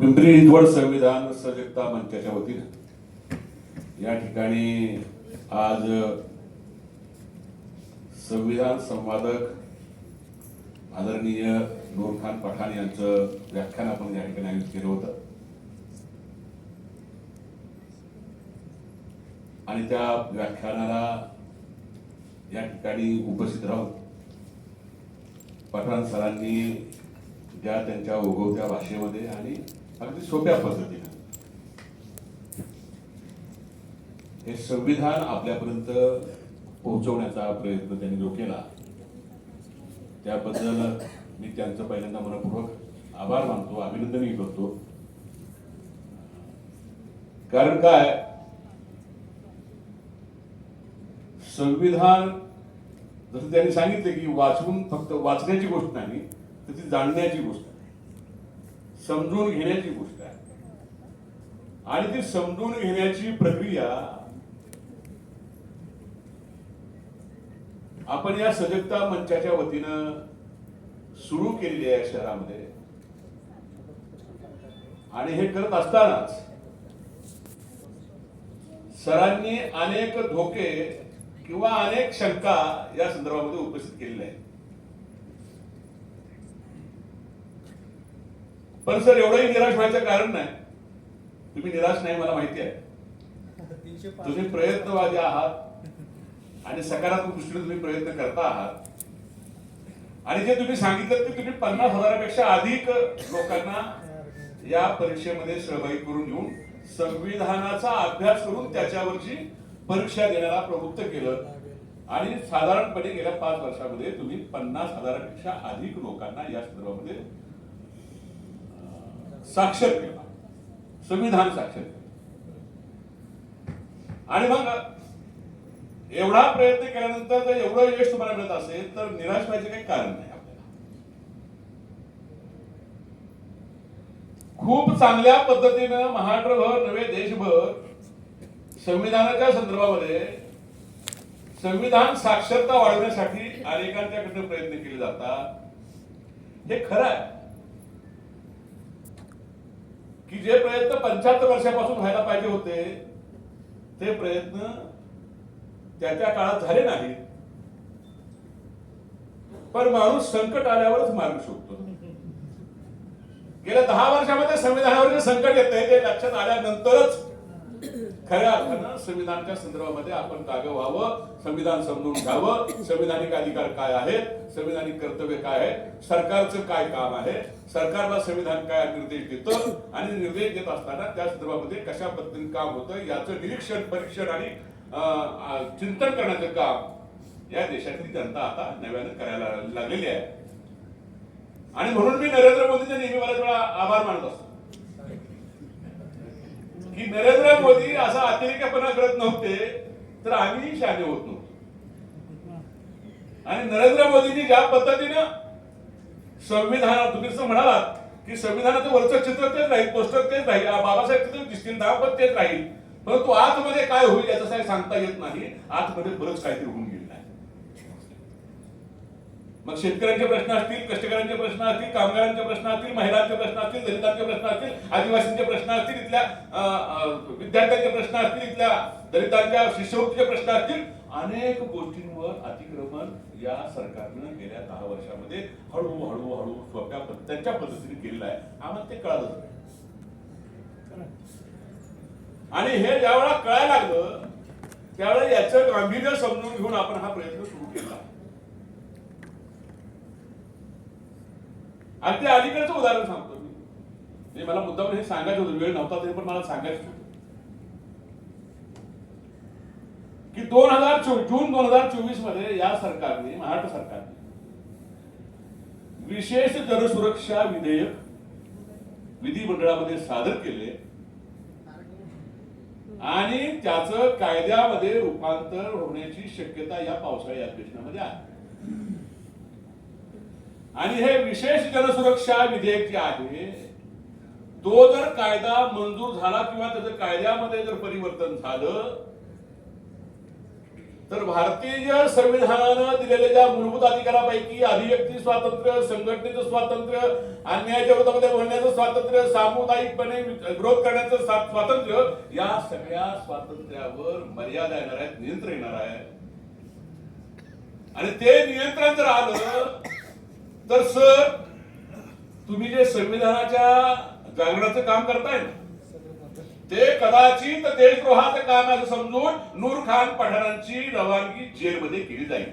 पिंपरी चिंचवड संविधान सजगता मंचाच्या वतीनं. या ठिकाणी आज संविधान संवादक आदरणीय नूरखान पठाण यांचं व्याख्यान आपण या ठिकाणी आयोजित केलं होतं. आणि त्या व्याख्यानाला या ठिकाणी उपस्थित राहून पठाण सरांनी ज्या त्यांच्या उगवत्या भाषेमध्ये आणि अगदी सोप्या पद्धतीनं. हे संविधान आपल्यापर्यंत पोहोचवण्याचा प्रयत्न त्यांनी जो केला त्याबद्दल मी त्यांचं पहिल्यांदा मनपूर्वक आभार मानतो अभिनंदनही करतो. कारण काय? संविधान जसं त्यांनी सांगितलं की वाचून फक्त वाचण्याची गोष्ट नाही तर ती जाणण्याची गोष्ट समजून घेण्याची गोष्ट आहे. आणि ती समजून घेण्याची प्रक्रिया आपण या सजगता मंचाच्या वतीनं सुरू केलेली आहे शहरामध्ये. आणि हे करत असतानाच सरांनी अनेक धोके किंवा अनेक शंका या संदर्भामध्ये उपस्थित केलेल्या आहेत. पण सर एवढंही निराश व्हायचं कारण नाही. तुम्ही निराश नाही मला माहिती आहे. तुम्ही प्रयत्नवादी आहात आणि सकारात्मक दृष्टीने तुम्ही प्रयत्न करता आहात. आणि जे तुम्ही सांगितलं ते तुम्ही पन्नास हजारापेक्षा अधिक लोकांना या परीक्षेमध्ये सहभागी करून घेऊन संविधानाचा अभ्यास करून त्याच्यावरची परीक्षा देण्याला प्रवृत्त केलं. आणि साधारणपणे गेल्या पाच वर्षामध्ये तुम्ही पन्नास हजारापेक्षा अधिक लोकांना या संदर्भामध्ये साक्षर केला संविधान साक्षर केलं आणि मग एवढा प्रयत्न केल्यानंतर जर एवढं यश तुम्हाला मिळत असेल तर निराश व्हायचं काही कारण नाही आपल्याला. खूप चांगल्या पद्धतीनं महाराष्ट्रभर नव्हे देशभर संविधानाच्या संदर्भामध्ये संविधान साक्षरता वाढवण्यासाठी अनेकांच्याकडनं प्रयत्न केले जातात. हे खरं आहे. की जे प्रयत्न पंच्याहत्तर वर्षापासून व्हायला पाहिजे होते ते प्रयत्न त्या त्या काळात झाले नाहीत. पण माणूस संकट आल्यावरच मार्ग शोधतो. गेल्या दहा वर्षामध्ये संविधानावर जे संकट येत ते लक्षात आल्यानंतरच खऱ्या अर्थानं संविधानच्या संदर्भामध्ये आपण काग व्हावं संविधान समजून घ्यावं. संविधानिक अधिकार काय आहेत? संविधानिक कर्तव्य काय आहे? सरकारचं काय काम आहे? सरकारला संविधान काय निर्देश देतं? आणि निर्देश देत असताना त्या संदर्भामध्ये कशा पद्धतीने काम होतं याचं निरीक्षण परीक्षण आणि चिंतन करण्याचं काम या देशातली जनता आता नव्यानं करायला लागलेली आहे. आणि म्हणून मी नरेंद्र मोदींचे नेहमी बऱ्याच वेळा आभार मानत असतो. की नरेंद्र मोदी असा अतिरेकपणा करत नव्हते तर आम्ही शाने होत नव्हतो. आणि नरेंद्र मोदींनी ज्या पद्धतीनं संविधान तुम्ही जसं म्हणालात की संविधानाचं वरचं चित्र तेच राहील पोस्टर तेच राहील बाबासाहेब चित्र दिसतील दाखवत तेच राहील परंतु आतमध्ये काय होईल याचं काही सांगता येत नाही. आतमध्ये बरंच काहीतरी होऊन मग शेतकऱ्यांचे प्रश्न असतील कष्टकऱ्यांचे प्रश्न असतील कामगारांचे प्रश्न असतील महिलांचे प्रश्न असतील दलितांचे प्रश्न असतील आदिवासींचे प्रश्न असतील इथल्या विद्यार्थ्यांचे प्रश्न असतील इथल्या दलितांच्या शिष्यवृत्तीचे प्रश्न असतील अनेक गोष्टींवर अतिक्रमण या सरकारनं गेल्या दहा वर्षामध्ये हळूहळू हळू सोप्या त्यांच्या पद्धतीने केलेलं आहे. आम्हाला ते कळालं आणि हे ज्यावेळेला कळायला लागलं त्यावेळेला याचं गांभीर्य समजून घेऊन आपण हा प्रयत्न सुरू केला. आणि ते अलीकडचं उदाहरण सांगतो मी. म्हणजे मला मुद्दाम हे सांगायचं होतं वेळ नव्हता तरी पण मला सांगायचं होतं. की दोन हजार जून दोन हजार चोवीसमध्ये या सरकारने महाराष्ट्र सरकारने विशेष जनसुरक्षा विधेयक विधिमंडळामध्ये सादर केले आणि त्याचं कायद्यामध्ये रूपांतर होण्याची शक्यता या पावसाळी अधिवेशनामध्ये आहे. आणि हे विशेष जनसुरक्षा विधेयक जे आहे तो जर कायदा मंजूर झाला किंवा त्याचं कायद्यामध्ये जर परिवर्तन झालं तर भारतीय संविधानानं दिलेल्या ज्या मूलभूत अधिकारापैकी अभिव्यक्ती स्वातंत्र्य संघटनेचं स्वातंत्र्य अन्यायाच्या विरोधामध्ये बोलण्याचं स्वातंत्र्य सामुदायिकपणे विरोध करण्याचं स्वातंत्र्य या सगळ्या स्वातंत्र्यावर मर्यादा येणार आहेत नियंत्रण येणार आहे आणि ते नियंत्रण जर आलं तर सर तुम्ही जे संविधानाच्या जागरणाचं काम करताय ना ते कदाचित देशद्रोहाचं काम असं समजून नूर खान पठाणांची रवानगी जेलमध्ये केली जाईल.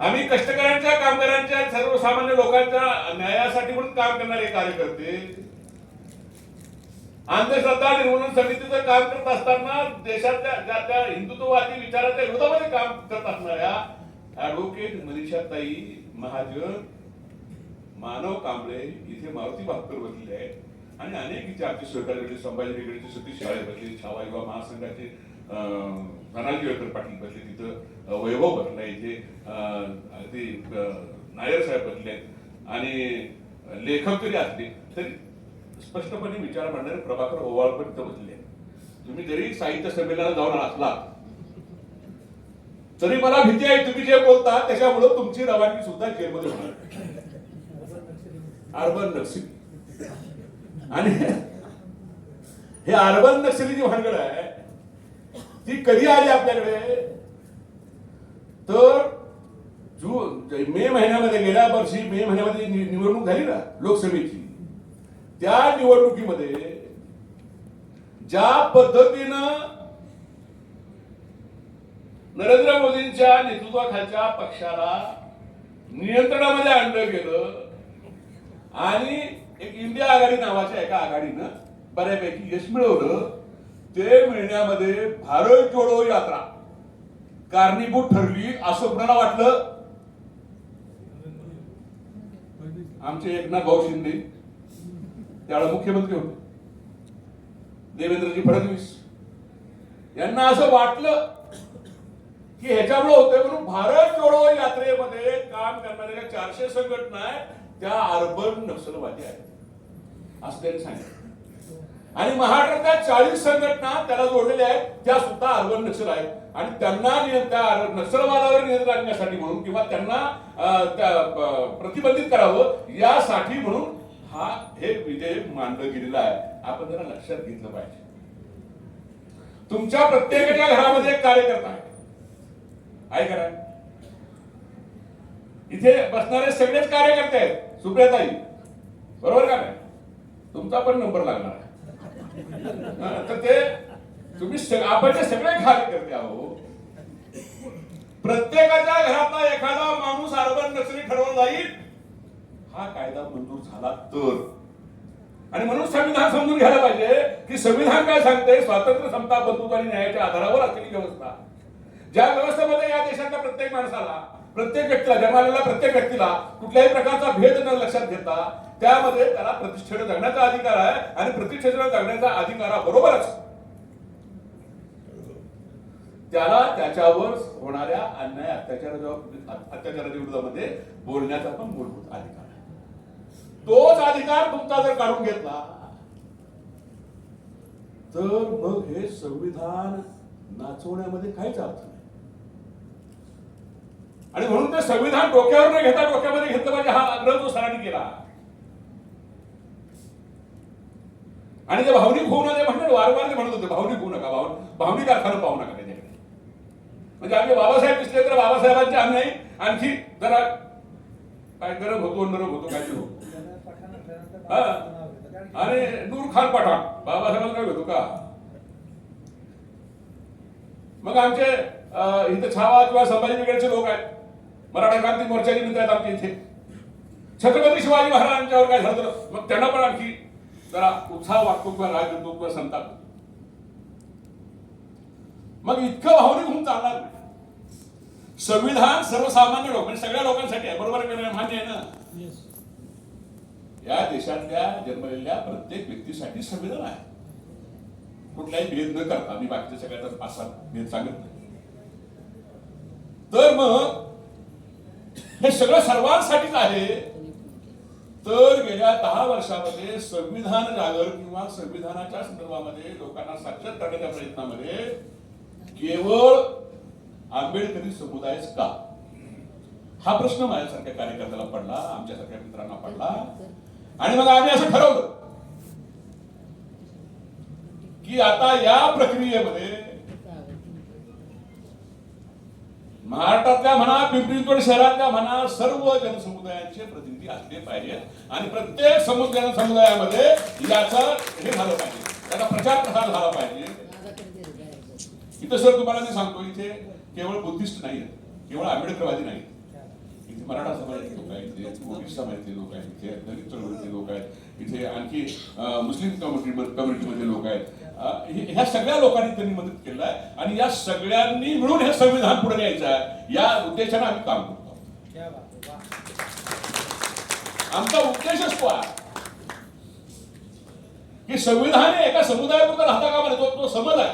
आम्ही कष्टकऱ्यांच्या कामगारांच्या सर्वसामान्य लोकांच्या न्यायासाठी म्हणून काम करणारे कार्यकर्ते अंधश्रद्धा निर्मूलन समितीचं काम करत असताना देशातल्या ज्या त्या हिंदुत्ववादी विचाराच्या विरोधामध्ये काम करत असणाऱ्या ऍडव्होकेट मनीषाताई महाजन मानव कांबळे इथे मारुती भापकर बसले आहेत. आणि अनेक इथे आमचे सहकारी संभाजी रेगडेचे सतीश शाळे बसले छावा युवा महासंघाचे अं, धनाजी वेळकर पाटील बसले तिथं वैभव बसला इथे ते नायर साहेब बसले आहेत. आणि लेखक जरी असले तरी स्पष्टपणे विचार मांडणारे प्रभाकर ओवाळ पण इथं बसले आहेत. तुम्ही जरी साहित्य संमेलनात जाऊन असला तरी मला भीती आहे तुम्ही जे बोलता त्याच्यामुळे तुमची रवानगी सुद्धा जेलमध्ये होणार. अर्बन नक्षली आणि हे अर्बन नक्षली जी भानगड आहे. ती कधी आली आपल्याकडे? तर जून मे महिन्यामध्ये गेल्या वर्षी मे महिन्यामध्ये निवडणूक झाली ना लोकसभेची त्या निवडणुकीमध्ये ज्या पद्धतीनं नरेंद्र मोदींच्या नेतृत्वाखालच्या पक्षाला नियंत्रणामध्ये आणलं गेलं आणि एक इंडिया आघाडी नावाच्या एका आघाडीनं बऱ्यापैकी यश मिळवलं. ते मिळण्यामध्ये भारत जोडो यात्रा कारणीभूत ठरली असं कुणाला वाटलं? आमचे एकनाथ भाऊ शिंदे. त्यावेळेला मुख्यमंत्री होते. देवेंद्रजी फडणवीस. यांना असं वाटलं की ह्याच्यामुळे होतंय म्हणून भारत जोडो यात्रेमध्ये काम करणाऱ्या चारशे संघटना आहेत त्या अर्बन नक्षलवादी आहेत. असं त्यांनी सांगितलं. आणि महाराष्ट्रातल्या चाळीस संघटना त्याला जोडलेल्या आहेत त्या सुद्धा अर्बन नक्षल आहेत. आणि त्यांना त्या नक्षलवादावर नियंत्रण आणण्यासाठी म्हणून किंवा त्यांना त्या, प्रतिबंधित करावं यासाठी म्हणून हा हे विधेयक मांडलं गेलेलं आहे. आपण जरा लक्षात घेतलं पाहिजे. तुमच्या प्रत्येकाच्या घरामध्ये एक कार्यकर्ता आहे. आहे का नाही? इथे बसणारे सगळेच कार्यकर्ते आहेत. सुप्रियाताई बरोबर का नाही? तुमचा पण नंबर लागणार तर ते तुम्ही आपण जे सगळे कार्यकर्ते आहो प्रत्येकाच्या घरातला एखादा माणूस अर्बन नक्षली ठरवला जाईल हा कायदा मंजूर झाला तर. आणि म्हणून संविधान समजून घ्यायला पाहिजे की संविधान काय सांगते स्वातंत्र्य समता बंधुत्व आणि न्यायाच्या आधारावर असलेली व्यवस्था. ज्या व्यवस्थेमध्ये या देशातल्या प्रत्येक माणसाला प्रत्येक व्यक्तीला जन्मालेल्या प्रत्येक व्यक्तीला कुठल्याही प्रकारचा भेद न लक्षात घेता त्यामध्ये त्याला प्रतिष्ठेने जगण्याचा अधिकार आहे आणि प्रतिष्ठेने जगण्याच्या अधिकाराबरोबरच त्याला त्याच्यावर होणाऱ्या अन्याय अत्याचाराच्या अत्याचाराच्या विरोधामध्ये बोलण्याचा पण मूलभूत अधिकार आहे. तोच अधिकार तुमचा जर काढून घेतला तर मग हे संविधान नाचवण्यामध्ये काहीच अर्थ नाही. आणि म्हणून ते संविधान डोक्यावर न घेता डोक्यामध्ये घेतलं पाहिजे हा आग्रह जो सरांनी केला. आणि ते भावनिक होऊ नये म्हणतात वारंवार ते म्हणत होते भावनिक होऊ नका भाव भावनिक अर्थानं पाहू नका त्याच्याकडे. म्हणजे आम्ही बाबासाहेब दिसले तर बाबासाहेबांचे आम्ही आणखी जरा काय गरम होतो नरम होतो काय होतो. हा. नूर खान पठाण बाबासाहेबांना काय होतो का? मग आमचे इथे छावा किंवा संभाजी ब्रिगेडचे लोक आहेत. मराठा क्रांती मोर्चाचे मित्र आहेत आमचे इथे. छत्रपती शिवाजी महाराजांच्यावर काय झालं तर मग त्यांना पण आणखी जरा उत्साह वाटतो किंवा राग येतो किंवा संताप. मग इतकं भावनिक होऊन चालणार नाही. संविधान सर्वसामान्य लोक म्हणजे सगळ्या लोकांसाठी आहे. बरोबर? मान्य आहे ना? या देशातल्या जन्मलेल्या प्रत्येक व्यक्तीसाठी संविधान आहे. कुठलाही भेद न करता मी बाकीच्या सगळ्याचा पाच सात भेद सांगत नाही. तर मग हे सगळं सर्वांसाठीच आहे. तर गेल्या दहा वर्षामध्ये संविधान जागर किंवा संविधानाच्या संदर्भामध्ये लोकांना साक्षर करण्याच्या प्रयत्नामध्ये केवळ आंबेडकरी समुदायच का? हा प्रश्न माझ्यासारख्या कार्यकर्त्याला पडला आमच्यासारख्या मित्रांना पडला. आणि मग आम्ही असं ठरवलं की आता या प्रक्रियेमध्ये महाराष्ट्रातल्या म्हणा पिंपरी शहरातल्या म्हणा सर्व जनसमुदायांचे प्रतिनिधी असले पाहिजेत. आणि प्रत्येक समुदाय समुदायामध्ये याचा हे झालं पाहिजे. त्याचा प्रचार प्रसार झाला पाहिजे. इथं सर तुम्हाला मी सांगतो इथे केवळ बुद्धिस्ट नाही आहेत केवळ आंबेडकरवादी नाही इथे मराठा समाजाचे लोक आहेत इथे ओबीसी समाजाचे लोक आहेत इथे दलित लोक आहेत इथे आणखी मुस्लिम कम्युनिटी कम्युनिटीमधले लोक आहेत. ह्या सगळ्या लोकांनी त्यांनी मदत केलं आहे आणि या सगळ्यांनी मिळून हे संविधान पुढे न्यायचं आहे. या उद्देशाने आम्ही काम करतो. आमचा उद्देशच तो आहे की संविधान हे एका समुदायापुरतं राहता कामा नये तो तो समज आहे.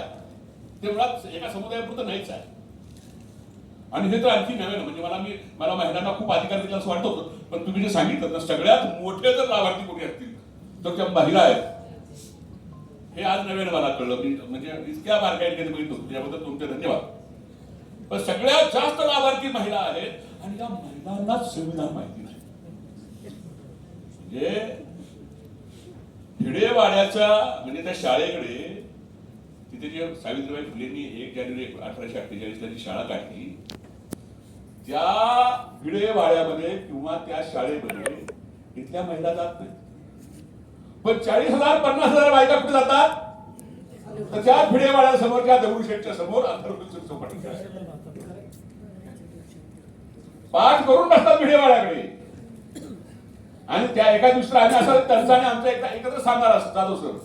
ते मुळात एका समुदायापुरतं नाहीच आहे. आणि हे तर आणखी नव्यानं म्हणजे मला मी मला महिलांना खूप अधिकार दिला असं वाटत होतं. पण तुम्ही जे सांगितलं ना सगळ्यात मोठे जर लाभार्थी कोणी असतील तर त्या महिला आहेत. हे आज नव्याने मला कळलं. मी म्हणजे इतक्या बारकाईने कधी बघितलं त्याबद्दल तुमचे धन्यवाद. पण सगळ्यात जास्त लाभार्थी महिला आहेत आणि या महिलांनाच संविधान माहिती नाही. म्हणजे भिडेवाड्याच्या म्हणजे त्या शाळेकडे तिथे जे सावित्रीबाई फुलेंनी एक जानेवारी अठराशे अठ्ठेचाळीसला जी शाळा काढली त्या भिडेवाड्यामध्ये किंवा त्या शाळेमध्ये इथल्या महिला जात नाही पण चाळीस हजार पन्नास हजार बायका कुठे जातात? तर त्या भिडेवाड्या समोरच्या दगडूशेठच्या समोर पाठ करून बसतात भिडेवाड्याकडे. आणि त्या एका दुसऱ्या आम्ही असं त्यांचा आणि आमचा एकदा एकत्र सांगणार असतो जातो सर.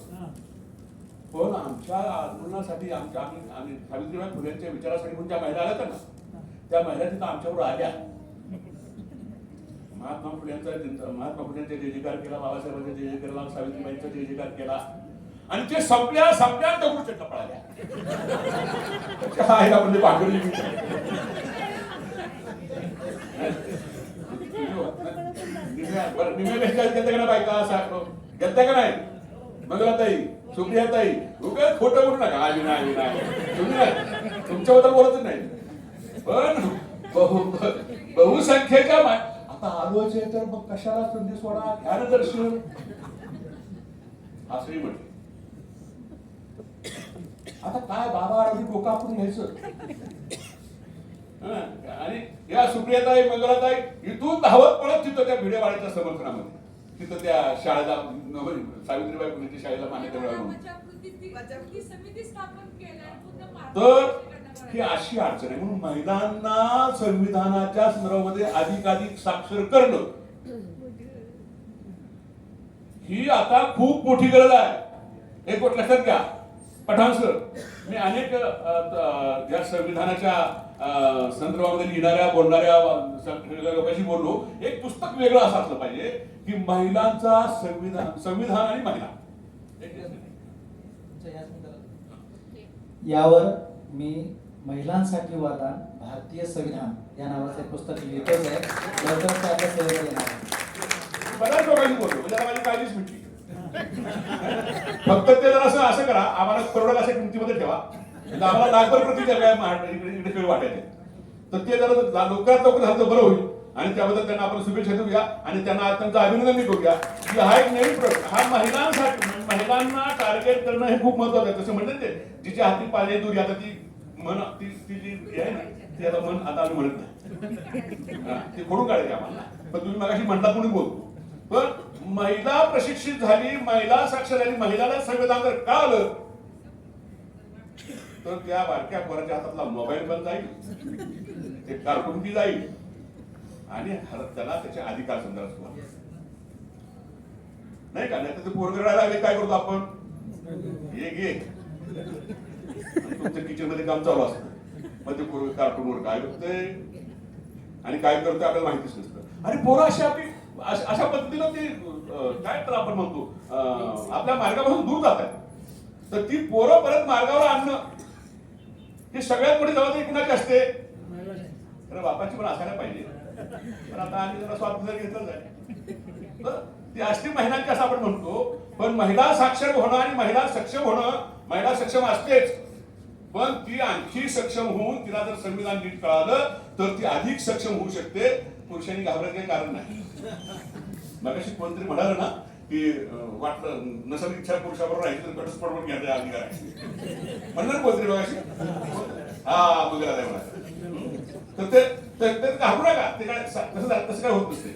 पण आमच्या आंदोलनासाठी आमच्या आम्ही आम्ही सावित्रीबाई फुलेंच्या विचारासाठी म्हणून ज्या महिला आल्या होत्या ना त्या महिला तिथं आमच्यावर आल्या. महात्मा फुल्यांचा महात्मा फुल्यांचा जय जयकार केला बाबासाहेबांचा जय जय केला सावित्रीबाईंचा जय जयकार केला आणि ते संपल्या संपल्या दगडूशेठला पळाल्या आईला म्हणजे पाठवली मी. बरं, घेता का नाही बायका? असं घेता का नाही? मंगलाताई सुप्रियाताई उगाच खोटं बोलू नका. आली नाही आम्ही नाही. तुम्ही तुमच्याबद्दल बोलतच नाही. पण बहु बहुसंख्येच्या आलोच आहे तर मग कशाला संधी सोडा घ्या ना दर्शन. असंही म्हटलं. आता काय बाबा अगदी डोकं आपण घ्यायचं हं, आणि या सुप्रियाताई मंगलाताई इथून धावत पळत तिथं त्या भिडेवाड्याच्या समर्थनामध्ये. तिथं त्या शाळेला न- सावित्रीबाई फुलेच्या शाळेला मान्यता मिळाली. समिती स्थापन केल्या तर ही अशी अडचण आहे. म्हणून महिलांना संविधानाच्या संदर्भामध्ये अधिकाधिक साक्षर करणं ही आता खूप मोठी गरज आहे. एक गोष्ट लक्षात घ्या. पठाण सर मी अनेक ज्या संविधानाच्या संदर्भामध्ये लिहिणाऱ्या बोलणाऱ्या लोकांशी बोललो. एक पुस्तक वेगळं असं असलं पाहिजे की महिलांचा संविधान संविधान आणि महिला. यावर मी महिलांसाठी वरदान भारतीय संविधान या नावाचे पुस्तक लिहितच आहे. लवकरच ते आपल्या सेवेला येणार बऱ्याच लोकांनी बोललो म्हणजे माझी काळजीच मिटली. फक्त ते जर असं असं करा आम्हाला करोडा अशा किमतीमध्ये ठेवा. म्हणजे आम्हाला लाखभर प्रति जगाय इकडे इकडे खेळ वाटायचे. तर ते जरा लवकरात लवकर झालं तर बरं होईल. आणि त्याबद्दल त्यांना आपण शुभेच्छा देऊया आणि त्यांना त्यांचं अभिनंदन करूया की हा एक नवीन प्रयोग हा महिलांसाठी महिलांना टार्गेट करणं हे खूप महत्वाचं आहे. तसं म्हणतात ते जिच्या हाती पाणी दूर आता ती मन ती ती जी आहे आता मन आता आम्ही म्हणत नाही. ते खोडून काढायचे आम्हाला. पण तुम्ही मगाशी म्हणता म्हणून बोलतो पण महिला प्रशिक्षित झाली महिला साक्षर झाली महिलाला संविधान जर का आलं? तर त्या बारक्या पोराच्या हातातला मोबाईल पण जाईल ते कार्टून बी जाईल आणि त्याला त्याचे अधिकार समजा नाही का? नाही तर ते आले काय करतो आपण? ये घे तुमच्या किचनमध्ये काम चालू असतं. मग ते पोरग कार्टूनवर काय बघतंय? आणि काय करतोय आपल्याला माहितीच नसतं. आणि पोरं अशी आपली अशा पद्धतीनं ते काय तर आपण म्हणतो आपल्या मार्गापासून दूर जात आहे तर ती पोरं परत मार्गावर आणणं हे सगळ्यात मोठी जबाबदारी कुणाची असते? तर बापाची पण असायला पाहिजे. पण आता आम्ही जरा स्वातंत्र्य घेतलं आहे ती असते महिलांची असं आपण म्हणतो पण महिला साक्षर होणं आणि महिला सक्षम होणं महिला सक्षम असतेच. पण ती आणखी सक्षम होऊन तिला जर संविधान नीट कळालं तर ती अधिक सक्षम होऊ शकते. पुरुषांनी घाबरायचं काही कारण नाही. मगाशी कोणतरी म्हणाल ना की वाटलं नसेल इच्छा पुरुषाबरोबर राहायची तर घटस्फोट पण घ्यायचा अधिकार आहे म्हणणार कोणतरी मगाशी? हा मग तर ते घाबरू नका. ते काय तसं तसं काय होत नसते.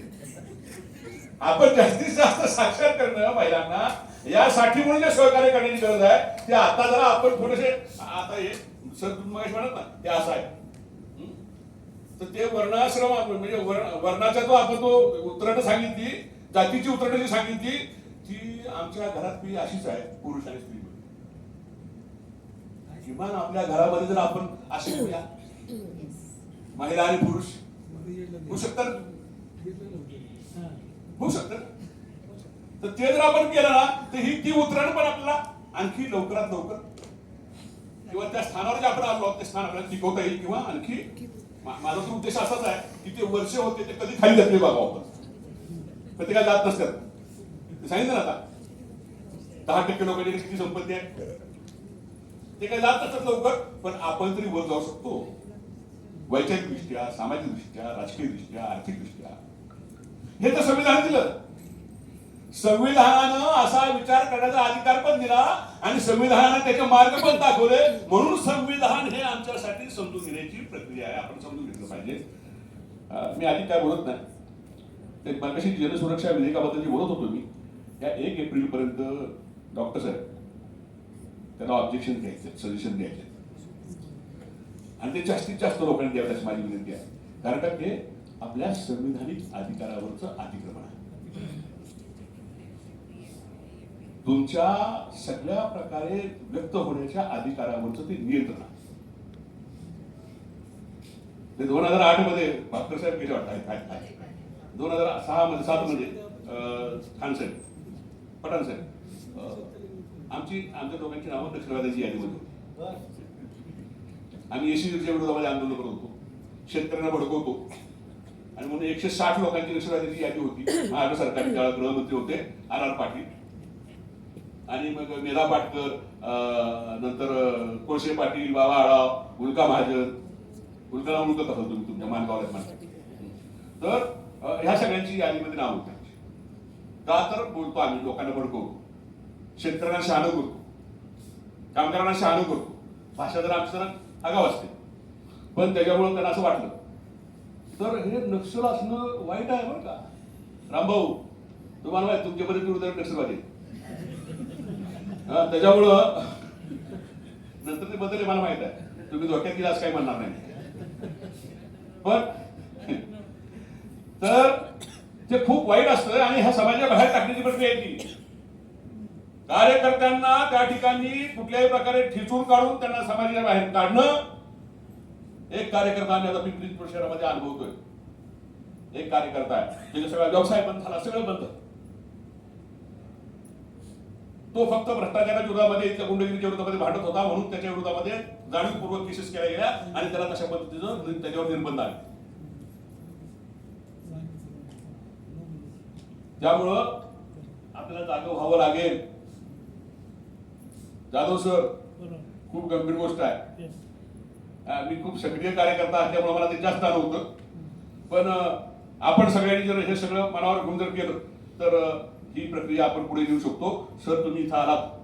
आपण जास्तीत जास्त साक्षर करणं महिलांना यासाठी म्हणून जे सहकार्य करण्याची गरज आहे ते आता जरा आपण थोडेसे आता हे सर तुम्ही मगाशी म्हणत ना ते असं आहे. हं? तर ते वर्णाश्रम आपण म्हणजे वर्ण वर्णाचा जो आपण तो उतरणं सांगितली जातीची उतरणं जी सांगितली ती आमच्या घरात मी अशीच आहे पुरुष आणि स्त्री. किमान आपल्या घरामध्ये जर आपण असे महिला आणि पुरुष होऊ शकतात होऊ शकतं. तर ते जर आपण केलं ना तर ही ती उतरण पण आपल्याला आणखी लवकरात लवकर किंवा त्या स्थानावर जे आपण आलो आहोत, ते स्थान आपल्याला टिकवता येईल किंवा आणखी माझा तर उद्देश असाच आहे की ते वर्ष होते ते कधी खाली जातले बाबा आपण. पण काय जात नसतात. सांगितलं ना आता. दहा टक्के लोकांची किती संपत्ती आहे? ते काय जात नसतात लवकर पण आपण तरी वर जाऊ शकतो. वैचारिक दृष्ट्या सामाजिक दृष्ट्या राजकीय दृष्ट्या आर्थिक दृष्ट्या. हे तर संविधान दिलं संविधानानं असा विचार करण्याचा अधिकार पण दिला आणि संविधानाने त्याचे मार्ग पण दाखवले. म्हणून संविधान हे आमच्यासाठी समजून घेण्याची प्रक्रिया आहे. आपण समजून घेतलं पाहिजे. मी आधी काय बोलत नाही. ते मागाशी जनसुरक्षा विधेयकाबद्दल जे बोलत होतो मी या एक एप्रिल पर्यंत डॉक्टर साहेब त्याला ऑब्जेक्शन घ्यायचे सजेशन द्यायचे. आणि ते जास्तीत जास्त लोकांनी द्यावे अशी माझी विनंती आहे. कारण का? ते आपल्या संविधानिक अधिकारावरचं अतिक्रमण आहे. तुमच्या सगळ्या प्रकारे व्यक्त होण्याच्या अधिकारावरचं ते नियंत्रण आहे. ते दोन हजार आठमध्ये भास्कर साहेब गेले वाटत दोन हजार सहा मध्ये सात मध्ये खान साहेब पठाण साहेब आमची आमच्या दोघांची नावं नक्षलवाद्याची यादी होती. आम्ही एसीच्या विरोधामध्ये आंदोलन करत होतो. शेतकऱ्यांना भडकवतो. आणि म्हणून एकशे साठ लोकांची नक्षलवाद्याची यादी होती. महाराष्ट्र सरकारचे गृहमंत्री होते आर आर पाटील. आणि मग मेधा पाटकर नंतर कोळशे कोळसे पाटील बाबा आळाव उल्का महाजन. उल्काला उलकत असाल तुम्ही तुमच्या मानगावाला तर ह्या सगळ्यांची यादीमध्ये नाव होते. का तर बोलतो आम्ही लोकांना भडकवतो. शेतकऱ्यांना शहाणं करतो. कामगारांना शहाणं करतो. भाषा जर आमचं आगाव असते. पण त्याच्यामुळे त्यांना असं वाटलं. तर हे नक्षल असणं वाईट आहे बरं का? रामभाऊ तुम्हाला माहिती तुमच्यापर्यंत विरोधात नक्षलवादी त्याच्यामुळं नंतर ते बदलले मला माहीत आहे. तुम्ही धोक्यात गेला असं काही म्हणणार नाही. पण तर ते खूप वाईट असतं आणि ह्या समाजाच्या बाहेर टाकण्याची प्रक्रिया आहे ती कार्यकर्त्यांना त्या ठिकाणी कुठल्याही प्रकारे ठिचून काढून त्यांना समाजाच्या बाहेर काढणं एक कार्यकर्ता आम्ही आता पिंपरी चिंचवड शहरामध्ये अनुभवतोय. एक कार्यकर्ता आहे. त्याचा सगळा व्यवसाय बंद झाला सगळं बंद. तो फक्त भ्रष्टाचाराच्या विरोधामध्ये इथल्या गुंडगिरीच्या विरोधामध्ये भांडत होता म्हणून त्याच्या विरोधामध्ये जाणीवपूर्वक केसेस केल्या गेल्या आणि त्याला तशा पद्धतीनं त्याच्यावर निर्बंध आले. त्यामुळं आपल्याला जागं व्हावं लागेल. जाधव सर खूप गंभीर गोष्ट आहे. मी खूप सक्रिय कार्यकर्ता असल्यामुळे मला ते जास्त आलं होतं. पण आपण सगळ्यांनी जर हे सगळं मनावर घेऊन जर केलं तर ही प्रक्रिया आपण पुढे नेऊ शकतो. सर तुम्ही इथं आलात.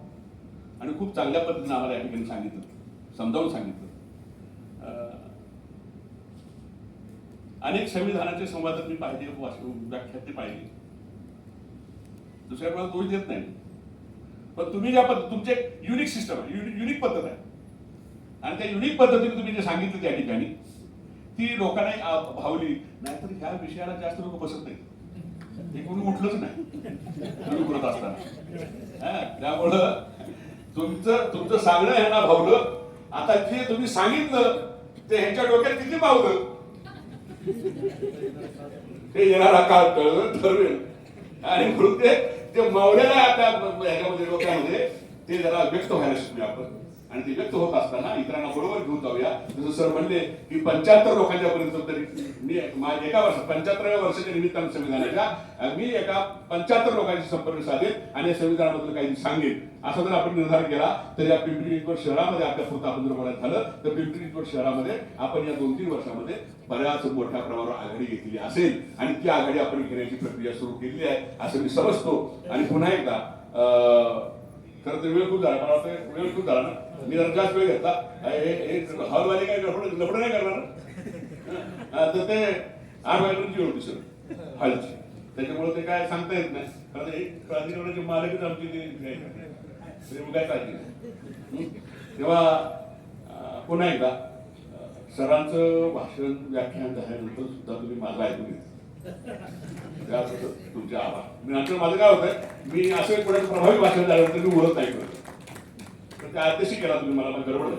आणि खूप चांगल्या पद्धतीने आम्हाला या ठिकाणी सांगितलं. समजावून सांगितलं. अनेक संविधानाचे संवाद मी पाहिले व्याख्याते व्याख्या ते दुसऱ्या कोणाला दोष देत नाही. पण तुम्ही ज्या पद्धत तुमचे युनिक सिस्टम आहे. युनिक पद्धत आहे. आणि त्या युनिक पद्धतीने तुम्ही जे सांगितलं त्या ठिकाणी ती लोकांना भावली. नाहीतर ह्या विषयाला जास्त लोक बसत नाही एकूण उठलंच नाही. तुम्ही असताना हा, त्यामुळं तुमचं तुमचं सांगणं ह्यांना भावलं. आता जे तुम्ही सांगितलं ते ह्यांच्या डोक्यात किती भावलं? ते येणारा काळ कळलं ठरवेल. आणि म्हणून ते ते मावलेला आता ह्याच्यामध्ये डोक्यामध्ये. ते जरा व्यक्त व्हायला शिकले आपण. आणि ते व्यक्त होत असताना इतरांना बरोबर घेऊन जाऊया. जसं सर म्हणले की पंच्याहत्तर लोकांच्या पर्यंत तरी मी एका वर्ष पंच्याहत्तराव्या वर्षाच्या निमित्तानं संविधानाच्या मी एका पंच्याहत्तर लोकांशी संपर्क साधेन आणि या संविधानाबद्दल काही सांगेन असा जर आपण निर्धार केला तर या पिंपरी चिंचवड शहरामध्ये आपल्या पुरता आपण जर बोलायचं झालं तर पिंपरी चिंचवड शहरामध्ये आपण या दोन तीन वर्षामध्ये बऱ्याच मोठ्या प्रमाणावर आघाडी घेतली असेल आणि ती आघाडी आपण घेण्याची प्रक्रिया सुरू केलेली आहे असं मी समजतो. आणि पुन्हा एकदा अं, खरं तर वेळ खूप झाला. मला वाटतं वेळ खूप झाला ना? मी जरा जास्त वेळ घेतला. हे- हे हॉलवाले काय लफड लफड नाही करणार? तर ते आठ वाजेपर्यंत जेवण होती सर हॉलची त्याच्यामुळे ते काय सांगता येत नाही. कारण एक प्राधिकरणाचे मालकच आमची ते काय चालली तेव्हा पुन्हा एकदा सरांचं भाषण व्याख्यान झाल्यानंतर सुद्धा तुम्ही माझं ऐकून घेतलं तुमचे आभार. मी नंतर माझं काय होतंय? मी असं एक कोणाचं प्रभावी भाषण झाल्यानंतर मी बोलत नाही करत काय त्या केला तुम्ही मला? गडबड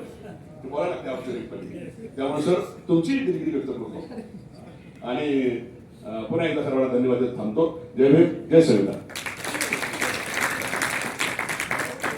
ते बोला ना त्या त्यामुळे सर तुमची दिलगिरी व्यक्त करतो आणि पुन्हा एकदा सर्वांना धन्यवाद देत थांबतो. जय भीम जय संविधान